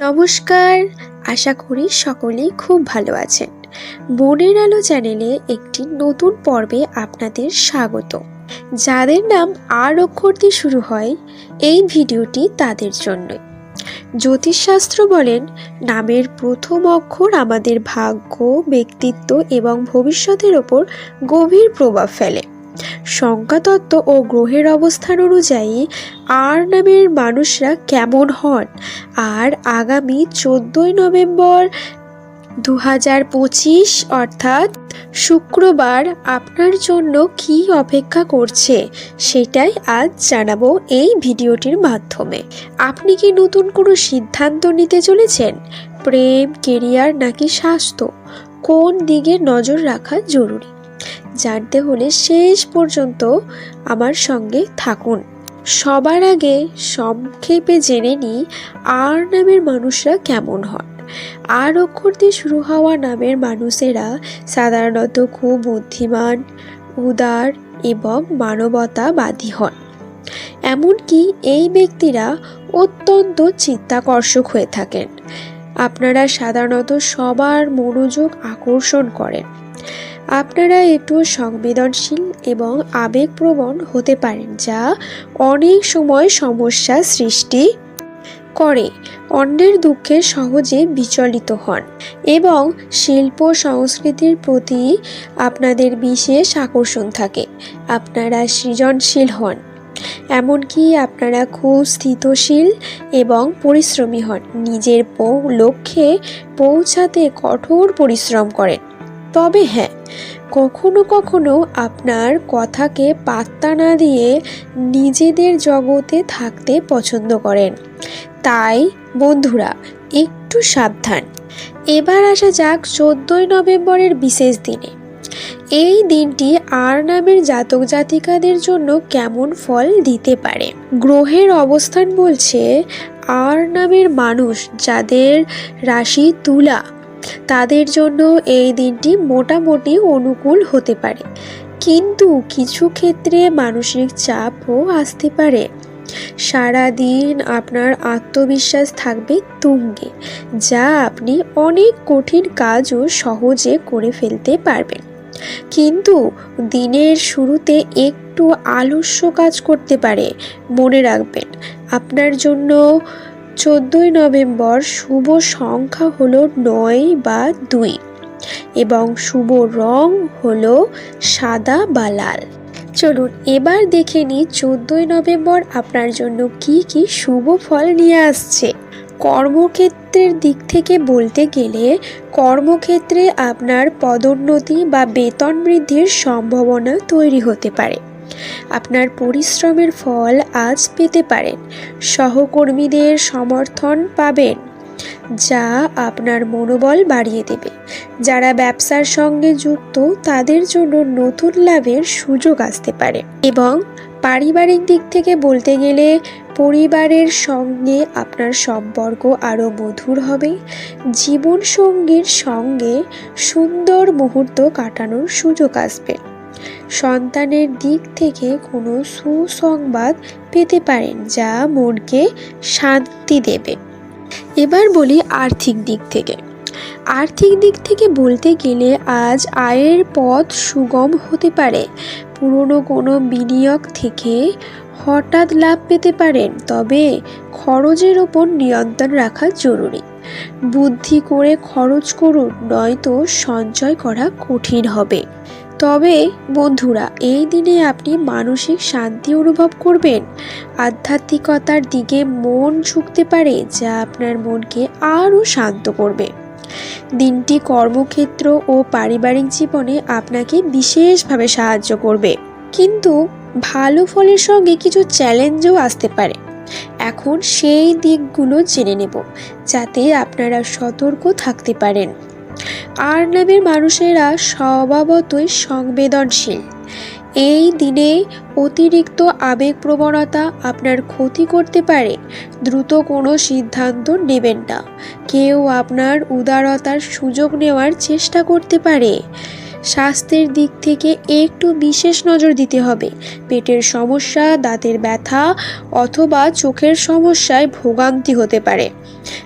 নমস্কার। আশা করি সকলেই খুব ভালো আছেন। বনের আলো চ্যানেলে একটি নতুন পর্বে আপনাদের স্বাগত। যাদের নাম আর অক্ষর দিয়ে শুরু হয়, এই ভিডিওটি তাদের জন্যই। জ্যোতিষশাস্ত্র বলেন, নামের প্রথম অক্ষর আমাদের ভাগ্য, ব্যক্তিত্ব এবং ভবিষ্যতের ওপর গভীর প্রভাব ফেলে। সংখ্যাতত্ত্ব ও গ্রহের অবস্থান অনুযায়ী আর নামের মানুষরা কেমন হন? আর আগামী চোদ্দোই নভেম্বর দু হাজার পঁচিশ, অর্থাৎ শুক্রবার, আপনার জন্য কি অপেক্ষা করছে? সেটাই আজ জানাব এই ভিডিওটির মাধ্যমে। আপনি কি নতুন কোনো সিদ্ধান্ত নিতে চলেছেন? প্রেম, কেরিয়ার নাকি স্বাস্থ্য? কোন দিকে নজর রাখা জরুরি? জানতে হলে শেষ পর্যন্ত আমার সঙ্গে থাকুন। সবার আগে সংক্ষেপে জেনে নিই আর নামের মানুষরা কেমন হন। আর অক্ষর দিয়ে শুরু হওয়া নামের মানুষেরা সাধারণত খুব বুদ্ধিমান, উদার এবং মানবতাবাদী হন। এমনকি এই ব্যক্তিরা অত্যন্ত চিত্তাকর্ষক হয়ে থাকেন। আপনারা সাধারণত সবার মনোযোগ আকর্ষণ করেন। আপনারা একটু সংবেদনশীল এবং আবেগপ্রবণ হতে পারেন, যা অনেক সময় সমস্যা সৃষ্টি করে। অন্যের দুঃখে সহজে বিচলিত হন এবং শিল্প সংস্কৃতির প্রতি আপনাদের বিশেষ আকর্ষণ থাকে। আপনারা সৃজনশীল হন, এমনকি আপনারা খুব স্থিতশীল এবং পরিশ্রমী হন। নিজের লক্ষ্যে পৌঁছাতে কঠোর পরিশ্রম করেন। তবে হ্যাঁ কখনো কখনো আপনার কথাকে পাত্তা না দিয়ে নিজেদের জগতে থাকতে পছন্দ করেন। তাই বন্ধুরা, একটু সাবধান। এবার আসা যাক চোদ্দোই নভেম্বরের বিশেষ দিনে। এই দিনটি আর নামের জাতক জাতিকাদের জন্য কেমন ফল দিতে পারে? গ্রহের অবস্থান বলছে আর নামের মানুষ যাদের রাশি তুলা তাদের জন্য এই দিনটি মোটামুটি অনুকূল হতে পারে। কিন্তু কিছু ক্ষেত্রে মানসিক চাপও আসতে পারে। সারাদিন আপনার আত্মবিশ্বাস থাকবে তুঙ্গে, যা আপনি অনেক কঠিন কাজও সহজে করে ফেলতে পারবেন। কিন্তু দিনের শুরুতে একটু আলস্য কাজ করতে পারে, মনে রাখবেন। আপনার জন্য চোদ্দোই নভেম্বর শুভ সংখ্যা হলো নয় বা দুই এবং শুভ রং হলো সাদা বা লাল। চলুন এবার দেখে নিই চোদ্দোই নভেম্বর আপনার জন্য কি কি শুভ ফল নিয়ে আসছে। কর্মক্ষেত্রের দিক থেকে বলতে গেলে কর্মক্ষেত্রে আপনার পদোন্নতি বা বেতন বৃদ্ধির সম্ভাবনা তৈরি হতে পারে। আপনার পরিশ্রমের ফল আজ পেতে পারেন। সহকর্মীদের সমর্থন পাবেন, যা আপনার মনোবল বাড়িয়ে দেবে। যারা ব্যবসার সঙ্গে যুক্ত, তাদের জন্য নতুন লাভের সুযোগ আসতে পারে। এবং পারিবারিক দিক থেকে বলতে গেলে, পরিবারের সঙ্গে আপনার সম্পর্ক আরও মধুর হবে। জীবন সঙ্গীর সঙ্গে সুন্দর মুহূর্ত কাটানোর সুযোগ আসবে। সন্তানের দিক থেকে কোনো সুসংবাদ পেতে পারেন যা মনকে শান্তি দেবে। এবার বলি আর্থিক দিক থেকে। আর্থিক দিক থেকে বলতে গেলে আজ আয়ের পথ সুগম হতে পারে। পুরনো কোনো বিনিয়োগ থেকে হঠাৎ লাভ পেতে পারেন, তবে খরচের ওপর নিয়ন্ত্রণ রাখা জরুরি। বুদ্ধি করে খরচ করুন, নয়তো সঞ্চয় করা কঠিন হবে। তবে বন্ধুরা, এই দিনে আপনি মানসিক শান্তি অনুভব করবেন। আধ্যাত্মিকতার দিকে মন ঝুঁকতে পারে, যা আপনার মনকে আরও শান্ত করবে। দিনটি কর্মক্ষেত্র ও পারিবারিক জীবনে আপনাকে বিশেষভাবে সাহায্য করবে। কিন্তু ভালো ফলের সঙ্গে কিছু চ্যালেঞ্জও আসতে পারে। এখন সেই দিকগুলো জেনে নেব, যাতে আপনারা সতর্ক থাকতে পারেন। আর নামের মানুষেরা স্বভাবতই সংবেদনশীল। এই দিনে অতিরিক্ত আবেগ প্রবণতা আপনার ক্ষতি করতে পারে। দ্রুত কোনো সিদ্ধান্ত নেবেন না। কেউ আপনার উদারতার সুযোগ নেওয়ার চেষ্টা করতে পারে। স্বাস্থ্যের দিক থেকে একটু বিশেষ নজর দিতে হবে। পেটের সমস্যা, দাঁতের ব্যথা অথবা চোখের সমস্যায় ভোগান্তি হতে পারে।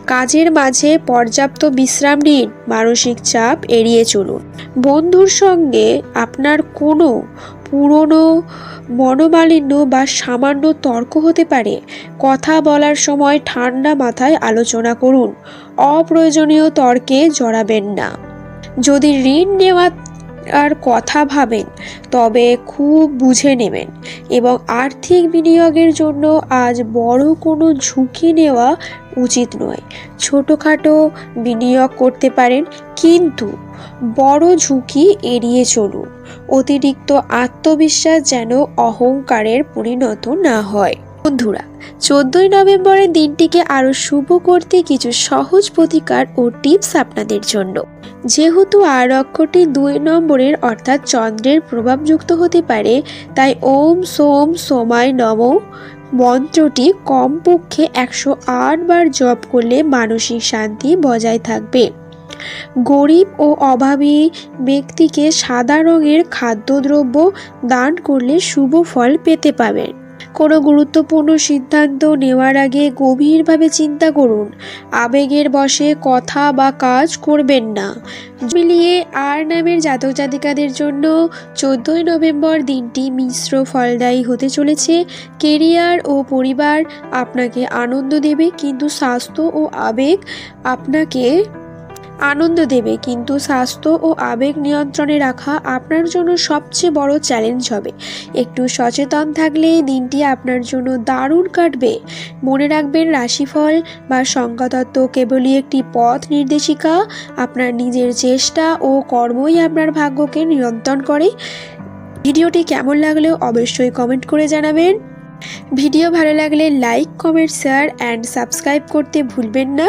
কাজের মাঝে পর্যাপ্ত বিশ্রাম নিন, মানসিক চাপ এড়িয়ে চলুন। বন্ধুর সঙ্গে আপনার কোনো পুরনো, মনোমালিন্য বা সামান্য তর্ক হতে পারে। কথা বলার সময় ঠান্ডা মাথায় আলোচনা করুন। অপ্রয়োজনীয় তর্কে জড়াবেন না। যদি ঋণ নেওয়া আর কথা ভাবেন, তবে খুব বুঝে নেবেন এবং আর্থিক বিনিয়োগের জন্য আজ বড় কোনো ঝুঁকি নেওয়া উচিত নয়। ছোটোখাটো বিনিয়োগ করতে পারেন, কিন্তু বড় ঝুঁকি এড়িয়ে চলুন। অতিরিক্ত আত্মবিশ্বাস যেন অহংকারের পরিণত না হয়। বন্ধুরা, চোদ্দই নভেম্বরের দিনটিকে আরও শুভ করতে কিছু সহজ প্রতিকার ও টিপস আপনাদের জন্য। যেহেতু আর অক্ষরটি দুই নম্বরের অর্থাৎ চন্দ্রের প্রভাবযুক্ত হতে পারে, তাই ওম সোম সোমায় নম মন্ত্রটি কমপক্ষে একশো আট বার জপ করলে মানসিক শান্তি বজায় থাকবে। গরিব ও অভাবী ব্যক্তিকে সাদা রঙের খাদ্যদ্রব্য দান করলে শুভ ফল পেতে পাবেন। কোনো গুরুত্বপূর্ণ সিদ্ধান্ত নেওয়ার আগে গভীরভাবে চিন্তা করুন। আবেগের বশে কথা বা কাজ করবেন না। মিলিয়ে আর নামের জাতক জাতিকাদের জন্য চোদ্দোই নভেম্বর দিনটি মিশ্র ফলদায়ী হতে চলেছে। কেরিয়ার ও পরিবার আপনাকে আনন্দ দেবে, কিন্তু স্বাস্থ্য ও আবেগ আপনাকে আনন্দ দেবে, কিন্তু স্বাস্থ্য ও আবেগ নিয়ন্ত্রণে রাখা আপনার জন্য সবচেয়ে বড় চ্যালেঞ্জ হবে। একটু সচেতন থাকলে দিনটি আপনার জন্য দারুণ কাটবে। মনে রাখবেন, রাশিফল বা সংখ্যাতত্ত্ব কেবলই একটি পথ নির্দেশিকা। আপনার নিজের চেষ্টা ও কর্মই আপনার ভাগ্যকে নিয়ন্ত্রণ করে। ভিডিওটি কেমন লাগলেও অবশ্যই কমেন্ট করে জানাবেন। ভিডিও ভালো লাগলে like comment share and subscribe করতে ভুলবেন না।